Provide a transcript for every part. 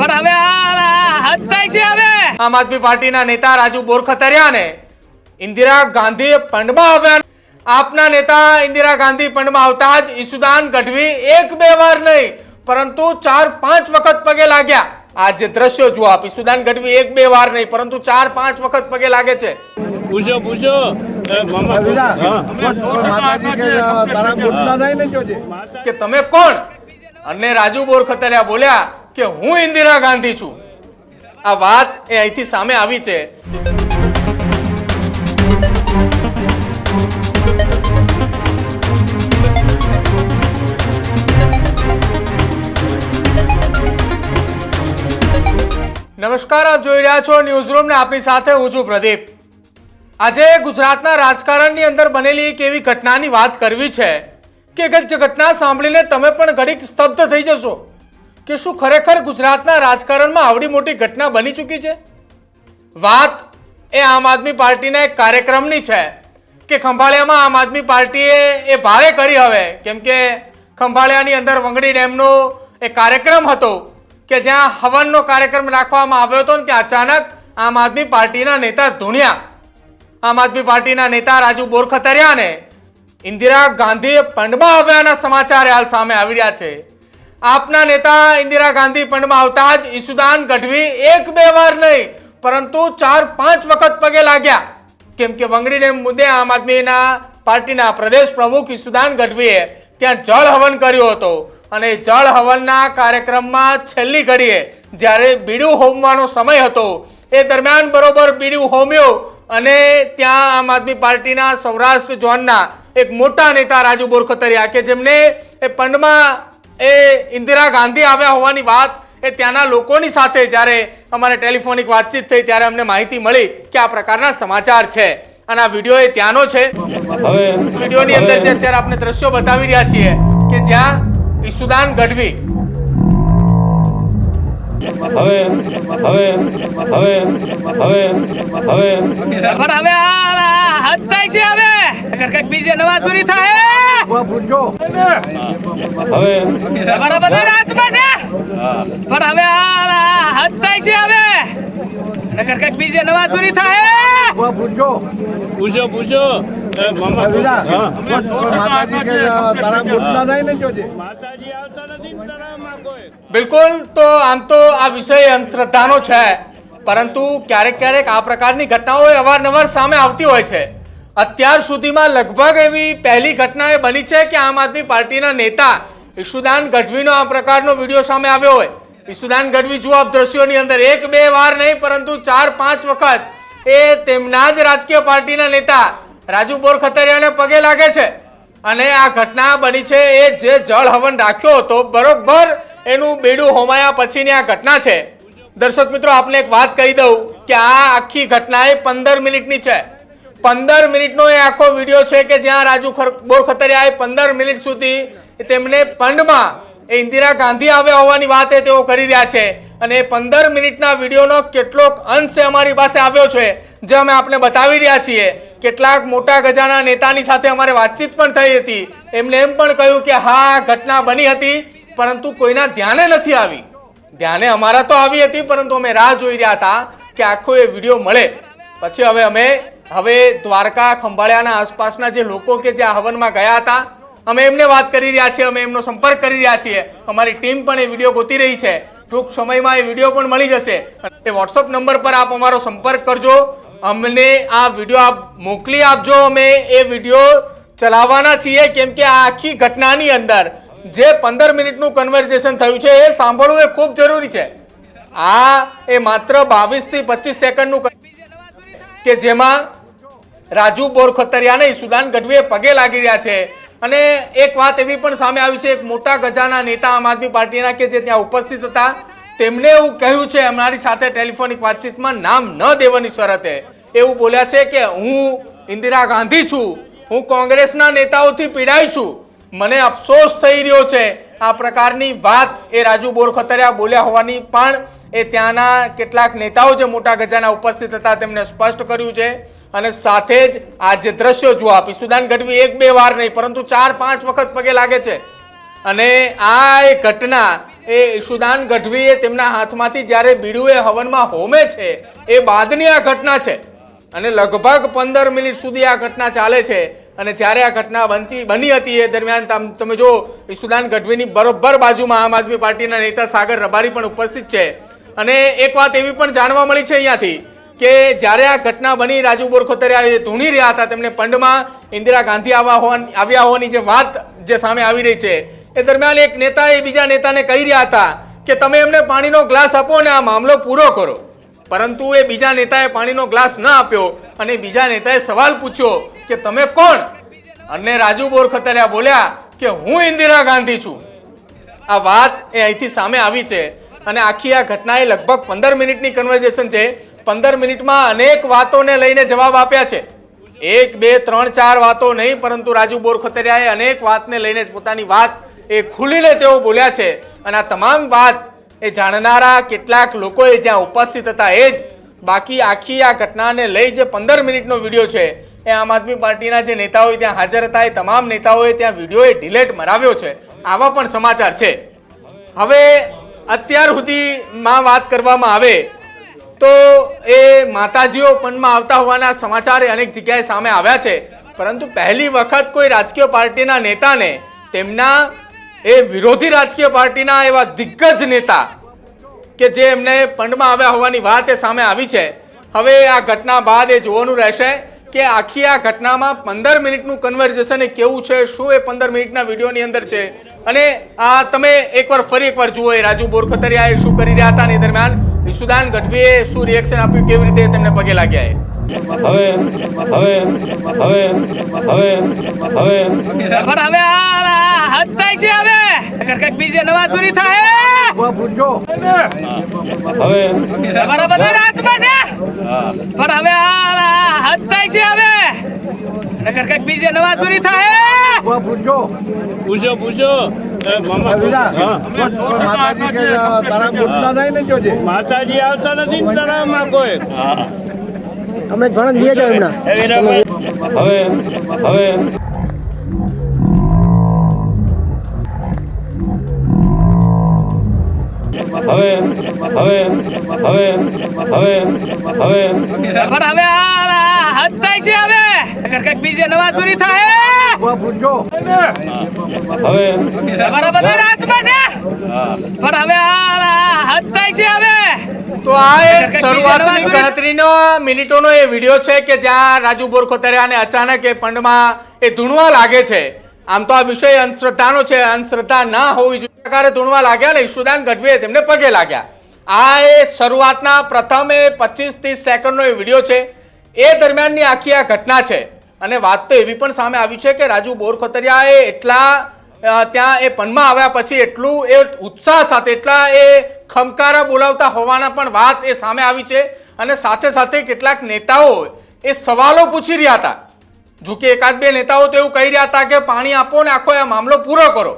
પણ હવે આ હદ થાય છે હવે. આમ આદમી પાર્ટીના નેતા રાજુ બોરખતરિયાને ઇન્દિરા ગાંધી પંડમાં આવ્યા. આપના નેતા ઇન્દિરા ગાંધી પંડમાં આવતા જ ઈસુદાન ગઢવી એક બે વાર નહીં પરંતુ ચાર પાંચ વખત પગે લાગ્યા. આ જે દ્રશ્યો જુઓ આપ ઈસુદાન ગઢવી એક બે વાર નહીં પરંતુ ચાર પાંચ વખત પગે લાગે છે. પૂછો પૂછો ને કે તમે કોણ? અને રાજુ બોરખતરિયા બોલ્યા કે હું ઇન્દિરા ગાંધી છું. આ વાત એ અહીંથી સામે આવી છે. નમસ્કાર, આપ જોઈ રહ્યા છો ન્યૂઝ રૂમ ને આપણી સાથે હું છું પ્રદીપ. આજે ગુજરાતના રાજકારણની અંદર બનેલી એક એવી ઘટનાની વાત કરવી છે કે ઘટના સાંભળીને તમે પણ ઘડીક સ્તબ્ધ થઈ જશો. કે શું ખરેખર ગુજરાતના રાજકારણમાં આવડી મોટી ઘટના બની ચૂકી છે? વાત એ આમ આદમી પાર્ટીના એક કાર્યક્રમની છે કે ખંભાળિયામાં આમ આદમી પાર્ટીએ એ ભારે કરી હવે. કેમ કે ખંભાળિયાની અંદર વંગડી ડેમનો એ કાર્યક્રમ હતો કે જ્યાં હવનનો કાર્યક્રમ રાખવામાં આવ્યો હતો ને ત્યાં અચાનક આમ આદમી પાર્ટીના નેતા ધૂણ્યા. આમ આદમી પાર્ટીના નેતા રાજુ બોરખતરિયાને ઇન્દિરા ગાંધીએ પંડમાં આવ્યાના સમાચાર હાલ સામે આવી રહ્યા છે. આપના નેતા ઇન્દિરા ગાંધી પંડમાં આવતા જ ઈસુદાન ગઢવી એક બે વાર નહીં, પરંતુ ચાર પાંચ વખત પગે લાગ્યા. કેમ કે વંગડી ડેમ મુદ્દે આમ આદમીના પાર્ટીના પ્રદેશ પ્રમુખ ઈસુદાન ગઢવીએ ત્યાં જળ હવન કર્યો હતો. અને જળ હવનના કાર્યક્રમમાં છેલ્લી ઘડીએ જ્યારે બીડું હોમવાનો સમય હતો, એ દરમિયાન બરોબર બીડું હોમ્યો અને ત્યાં આમ આદમી પાર્ટીના સૌરાષ્ટ્ર ઝોનના એક મોટા નેતા રાજુ બોરખતરિયા કે જેમને એ પંડમાં એ ઇન્દિરા ગાંધી આવ્યા હોવાની વાત એ ત્યાંના લોકોની સાથે જ્યારે અમારે ટેલિફોનિક વાતચીત થઈ ત્યારે અમને માહિતી મળી કે આ પ્રકારના સમાચાર છે. અને આ વીડિયો એ ત્યાંનો છે. વિડીયોની અંદર જે અત્યારે આપણે દ્રશ્યો બતાવી રહ્યા છીએ કે જ્યાં ઈસુદાન ગઢવી હવે હવે હવે હવે હવે. પણ હવે આ હદ થાય છે હવે. અગર કંઈક બીજે નવા સુરી થાય હવે. તમારા બધા હાથમાં છે? પણ હવે આ હદ થાય છે હવે. અગર કંઈક બીજે નવા સુરી થાય પૂછજો પૂછો પૂછો મામા હા. માતાજી કે તારા બુટના નહીં ને જોજે માતાજી આવતા નથી ને તળાવમાં કોઈ બિલકુલ તો આમ તો આ વિષય અંધશ્રદ્ધાનો છે, પરંતુ ક્યારેક ક્યારેક આ પ્રકારની ઘટનાઓ અવારનવાર સામે આવતી હોય છે. અત્યાર સુધીમાં લગભગ એવી પહેલી ઘટના એ બની છે કે આમ આદમી પાર્ટીના નેતા ઈશુદાન ગઢવીનો આ પ્રકારનો વીડિયો સામે આવ્યો હોય. ઈશુદાન ગઢવી, જુઓ આપ દ્રશ્યોની અંદર, એક, બે વાર નહીં, પરંતુ ચાર, પાંચ વખત એ તેમના જ રાજકીય પાર્ટીના નેતા રાજુ બોરખતરિયાને પગે લાગે છે. અને આ ઘટના બની છે એ જે જળ હવન રાખ્યો હતો, બરોબર એનું બેડું હોમાયા પછીની આ ઘટના છે. દર્શક મિત્રો, આપને એક વાત કહી દઉં કે આ આખી ઘટના એ પંદર મિનિટની છે. પંદર મિનિટનો એ આખો વીડિયો છે કે જ્યાં રાજુ બોર બોરખતરિયાએ પંદર મિનિટ સુધી તેમને પંડમાં એ ઇન્દિરા ગાંધી આવ્યા હોવાની વાત એ તેઓ કરી રહ્યા છે. અને એ પંદર મિનિટના વિડીયોનો કેટલોક અંશ અમારી પાસે આવ્યો છે, જે અમે આપને બતાવી રહ્યા છીએ. કેટલાક મોટા ગજાના નેતાની સાથે અમારે વાતચીત પણ થઈ હતી. એમને એમ પણ કહ્યું કે હા ઘટના બની હતી, પરંતુ કોઈના ધ્યાને નથી આવી. ધ્યાને અમારા તો આવી હતી, પરંતુ અમે રાહ જોઈ રહ્યા હતા કે આખો એ વીડિયો મળે. પછી હવે અમે હવે દ્વારકા, ખંભાળિયાના આસપાસના જે લોકો કે જે આ હવનમાં ગયા હતા અમે એમને વાત કરી રહ્યા છીએ, અમે એમનો સંપર્ક કરી રહ્યા છીએ. અમારી ટીમ પણ એ વીડિયો ગોતી રહી છે. ટૂંક સમયમાં એ વીડિયો પણ મળી જશે. એ વોટ્સઅપ નંબર પર આપ અમારો સંપર્ક કરજો. અમને આ વીડિયો આપ મોકલી આપજો. અમે એ વીડિયો ચલાવવાના છીએ, કેમ કે આ આખી ઘટનાની અંદર જે પંદર મિનિટનું કન્વર્ઝેશન થયું છે, એ સાંભળવું એ ખૂબ જરૂરી છે. આ એ માત્ર બાવીસથી પચીસ સેકન્ડનું કે જેમાં રાજુ બોરખતરિયાને સુદાન ગઢવીએ પગે લાગી રહ્યા છે. અને એક વાત એવી પણ સામે આવી છે, એક મોટા ગજાના નેતા આમ આદમી પાર્ટીના કે જે ત્યાં ઉપસ્થિત હતા તેમણે એવું કહ્યું છે અમારી સાથે ટેલિફોનિક વાતચીતમાં નામ ન દેવાની શરતે એવું બોલ્યા છે કે હું ઇન્દિરા ગાંધી છું, હું કોંગ્રેસના નેતાઓથી પીડાઈ છું, મને અફસોસ થઈ રહ્યો છે, આ પ્રકારની વાત એ રાજુ બોરખતરિયા બોલ્યા હોવાની પણ એ ત્યાંના કેટલાક નેતાઓ જે મોટા ગજાના ઉપસ્થિત હતા તેમણે સ્પષ્ટ કર્યું છે. અને સાથે જ આ જે દ્રશ્યો જો આપ, ઈસુદાન ગઢવી એક બે વાર નહીં, પરંતુ ચાર પાંચ વખત પગે લાગે છે. અને આ એ ઘટના એ ઈશુદાન ગઢવીએ તેમના હાથમાંથી જ્યારે બીડું એ હવનમાં હોમે છે, એ બાદની આ ઘટના છે. અને લગભગ પંદર મિનિટ સુધી આ ઘટના ચાલે છે. અને જ્યારે આ ઘટના બનતી, બની હતી એ દરમિયાન તમે જો ઈશુદાન ગઢવીની બરોબર બાજુમાં આમ આદમી પાર્ટીના નેતા સાગર રબારી પણ ઉપસ્થિત છે. અને એક વાત એવી પણ જાણવા મળી છે અહીંયાથી કે જ્યારે આ ઘટના બની, રાજુ બોરખોતરિયા ધૂણી રહ્યા હતા. તેમને પંડમાં ઇન્દિરા ગાંધી આવ્યા હોવાની આવ્યા હોવાની જે વાત જે સામે આવી રહી છે, એ દરમિયાન એક નેતા એ બીજા નેતાને કહી રહ્યા હતા કે તમે એમને પાણીનો ગ્લાસ આપો ને આ મામલો પૂરો કરો. પરંતુ એ બીજા નેતાએ પાણીનો ગ્લાસ ન આપ્યો અને બીજા નેતાએ સવાલ પૂછ્યો કે તમે કોણ? અને રાજુ બોરખતરિયા બોલ્યા કે હું ઇન્દિરા ગાંધી છું. આ વાત એ અહીંથી સામે આવી છે. અને આખી આ ઘટના એ લગભગ પંદર મિનિટની કન્વર્ઝેશન છે. પંદર મિનિટમાં અનેક વાતોને લઈને જવાબ આપ્યા છે. એક, બે, ત્રણ, ચાર વાતો નહીં, પરંતુ રાજુ બોરખતરિયાએ અનેક વાતને લઈને પોતાની વાત એ ખુલીને તેઓ બોલ્યા છે. અને આ તમામ વાત એ જાણનારા કેટલાક લોકોએ જ્યાં ઉપસ્થિત હતા એ જ બાકી આખી આ ઘટનાને લઈ જે પંદર મિનિટનો વીડિયો છે, એ આમ આદમી પાર્ટીના જે નેતાઓ ત્યાં હાજર હતા, એ તમામ નેતાઓએ ત્યાં વિડીયોએ ડિલેટ મરાવ્યો છે. આવા પણ સમાચાર છે. હવે અત્યાર સુધીમાં વાત કરવામાં આવે તો એ માતાજીઓ પણમાં આવતા હોવાના સમાચાર અનેક જગ્યાએ સામે આવ્યા છે. પરંતુ પહેલી વખત કોઈ રાજકીય પાર્ટીના નેતાને તેમના એ વિરોધી રાજકીય પાર્ટીના એવા દિગ્ગજ નેતા કે જે એમને પંડમાં આવ્યા હોવાની વાત એ સામે આવી છે. હવે આ ઘટના બાદ એ જોવાનું રહેશે કે આખી આ ઘટનામાં પંદર મિનિટનું કન્વર્ઝેશન એ કેવું છે? શું એ પંદર મિનિટના વિડીયોની અંદર છે? અને આ તમે એકવાર ફરી એકવાર જુઓ એ રાજુ બોરખતરિયાએ શું કરી રહ્યા હતા અને દરમિયાન વિશુદાન ગઢવીએ શું રિએક્શન આપ્યું કેવી રીતે તેમને પગે લાગ્યા એ? હવે હવે હવે હવે હવે. પણ હવે આ હદ થાય છે હવે. નકર કંઈક બીજે નવા ચોરી થાય. હવે. બધા હાથમાં છે. પણ હવે આ છે હવે નકર કંઈક બીજે નવા ચોરી થાય. પૂછજો. પૂછો પૂછો. માતાજી કે તારા બુટના નહીં માતાજી આવતા નથી ને તળાવમાં કોઈ. તમે ઘણા હવે હવે હવે હવે હવે હવે હવે. પણ હવે આ હદ થાય છે હવે. કંઈક બીજે નવા ચોરી થાય હવે. તમારા બધા હાથમાં છે? પણ હવે આ હદ થાય છે હવે. તો આ એ શરૂઆતની ગણતરીનો મિનિટોનો એ વીડિયો છે કે જ્યાં રાજુ બોરખોતરિયાને અચાનક એ પંડમાં એ ધૂણવા લાગે છે. આમ તો આ વિષય અંધશ્રદ્ધાનો છે, અંધશ્રદ્ધા ના હોવી જોઈએ. પ્રકારે ધૂણવા લાગ્યા ને ઈશુદાન ગઢવીએ તેમને પગે લાગ્યા. આ એ શરૂઆતના પ્રથમ એ પચીસ ત્રીસ સેકન્ડનો એ વીડિયો છે. એ દરમિયાનની આખી આ ઘટના છે. અને વાત તો એવી પણ સામે આવી છે કે રાજુ બોરખોતરિયા એ એટલા ત્યાં એ પનમાં આવ્યા પછી એટલું એ ઉત્સાહ સાથે, એટલા એ ખમકારા બોલાવતા હોવાના પણ વાત એ સામે આવી છે. અને સાથે સાથે કેટલાક નેતાઓ એ સવાલો પૂછી રહ્યા હતા. જો કે એકાદ બે નેતાઓ તો એવું કહી રહ્યા હતા કે પાણી આપો ને આખો આ મામલો પૂરો કરો.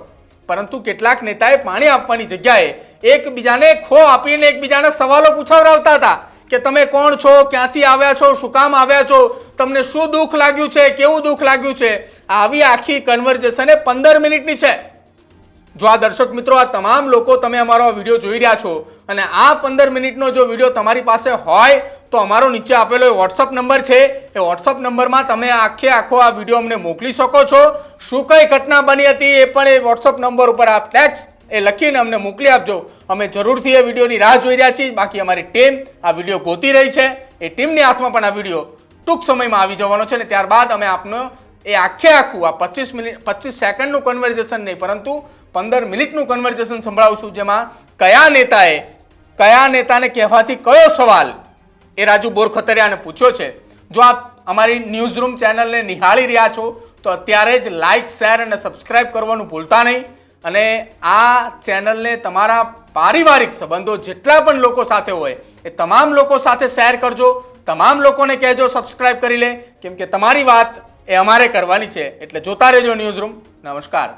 પરંતુ કેટલાક નેતાએ પાણી આપવાની જગ્યાએ એકબીજાને ખો આપીને એકબીજાને સવાલો પૂછાવરાવતા હતા કે તમે કોણ છો, ક્યાંથી આવ્યા છો, શું કામ આવ્યા છો, તમને શું દુઃખ લાગ્યું છે, કેવું દુઃખ લાગ્યું છે? આવી આખી કન્વર્ઝેશન એ પંદર મિનિટની છે. જો આ દર્શક મિત્રો, આ તમામ લોકો તમે અમારો વીડિયો જોઈ રહ્યા છો અને આ પંદર મિનિટનો જો વીડિયો તમારી પાસે હોય, તો અમારો નીચે આપેલો એ વોટ્સઅપ નંબર છે. એ વોટ્સઅપ નંબરમાં તમે આખે આખો આ વીડિયો અમને મોકલી શકો છો. શું કઈ ઘટના બની હતી એ પણ એ વોટ્સઅપ નંબર ઉપર આપ ટેક્સ એ લખીને અમને મોકલી આપજો. અમે જરૂરથી એ વિડીયોની રાહ જોઈ રહ્યા છીએ. બાકી અમારી ટીમ આ વીડિયો ગોતી રહી છે. એ ટીમની હાથમાં પણ આ વીડિયો ટૂંક સમયમાં આવી જવાનો છે ને ત્યારબાદ અમે આપનો એ આખે આખું આ પચીસ મિનિટ, પચીસ સેકન્ડનું કન્વર્ઝેશન નહીં, પરંતુ પંદર મિનિટનું કન્વર્ઝેશન સંભળાવશું જેમાં કયા નેતાએ, કયા નેતાને કહેવાથી કયો સવાલ, એ રાજુ બોરખતરિયાને પૂછ્યો છે. જો આપ અમારી ન્યૂઝ રૂમ ચેનલને નિહાળી રહ્યા છો, તો અત્યારે જ લાઇક શેર અને સબસ્ક્રાઇબ કરવાનું ભૂલતા નહીં. અને આ ચેનલને તમારા પારિવારિક સંબંધો જેટલા પણ લોકો સાથે હોય, એ તમામ લોકો સાથે શેર કરજો. તમામ લોકોને કહેજો સબસ્ક્રાઇબ કરી લે. કેમ કે તમારી વાત એ અમારે કરવાની છે. એટલે જોતા રહેજો ન્યૂઝ રૂમ નમસ્કાર.